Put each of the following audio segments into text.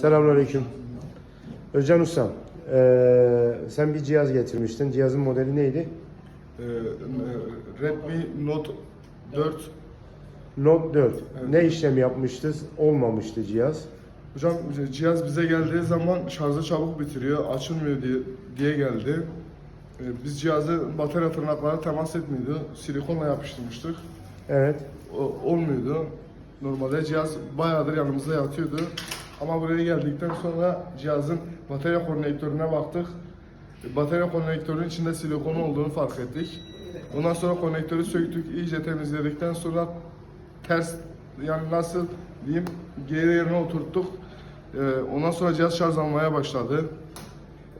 Selamünaleyküm. Özcan Ustam, eee, sen bir cihaz getirmiştin. Cihazın modeli neydi? Ee, Redmi Note 4 Note 4. Evet. Ne işlem yapmıştı? Olmamıştı cihaz. Hocam cihaz bize geldiği zaman şarjı çabuk bitiriyor, açılmıyor diye, diye geldi. Ee, Biz cihazı batarya tırnaklara temas etmiyordu. Silikonla yapıştırmıştık. Evet. O, olmuyordu. Normalde cihaz bayağıdır yanımızda yatıyordu. Ama buraya geldikten sonra cihazın batarya konnektörüne baktık. Batarya konnektörünün içinde silikon olduğunu fark ettik. Ondan sonra konnektörü söktük, iyice temizledikten sonra ters yani nasıl diyeyim geri yerine oturttuk. Ee, ondan sonra cihaz şarj almaya başladı.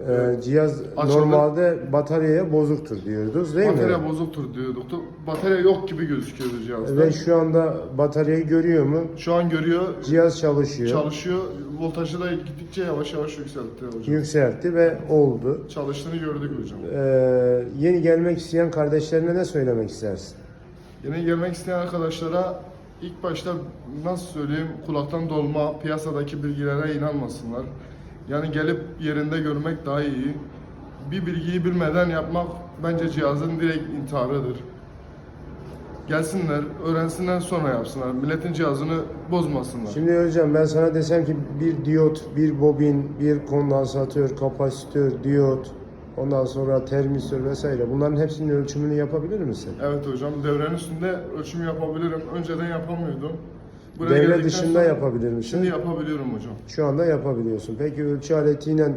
Eee, cihaz Açıldı. normalde bataryaya bozuktur diyordunuz değil Batarya mi? bozuktur diyorduk. Batarya yok gibi gözüküyordu cihazda. Ve şu anda bataryayı görüyor mu? Şu an görüyor, Cihaz çalışıyor. Çalışıyor. Voltajı da gittikçe yavaş yavaş yükseltti hocam. Yükseltti ve oldu. Çalıştığını gördük hocam. Eee, yeni gelmek isteyen kardeşlerine ne söylemek istersin? Yeni gelmek isteyen arkadaşlara ilk başta nasıl söyleyeyim kulaktan dolma piyasadaki bilgilere inanmasınlar. Yani gelip yerinde görmek daha iyi. Bir bilgiyi bilmeden yapmak bence cihazın direkt intiharıdır. Gelsinler, öğrensinler sonra yapsınlar. Milletin cihazını bozmasınlar. Şimdi hocam ben sana desem ki bir diyot, bir bobin, bir kondansatör, kapasitör, diyot, ondan sonra termistör vesaire bunların hepsinin ölçümünü yapabilir misin? Evet hocam devrenin üstünde ölçüm yapabilirim. Önceden yapamıyordum. Buraya Devre geldikten dışında sonra yapabilir misin? Şimdi yapabiliyorum hocam. Şu anda yapabiliyorsun. Peki ölçü aletiyle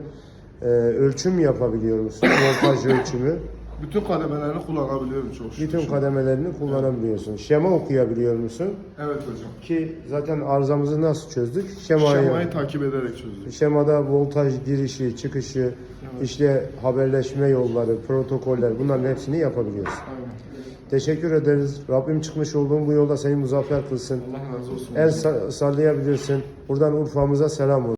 e, ölçüm yapabiliyor musun? Voltaj ölçümü. Bütün kademelerini kullanabiliyorum çok şükür. Bütün kademelerini kullanabiliyorsun. Şema okuyabiliyor musun? Evet hocam. Ki zaten arızamızı nasıl çözdük? Şemayı. Şemayı takip ederek çözdük. Şemada voltaj girişi, çıkışı, işte haberleşme yolları, protokoller bunların hepsini yapabiliyorsun. Aynen. Teşekkür ederiz. Rabbim çıkmış olduğun bu yolda seni muzaffer kılsın. Allah razı olsun. El sallayabilirsin. Buradan Urfa'mıza selam olsun.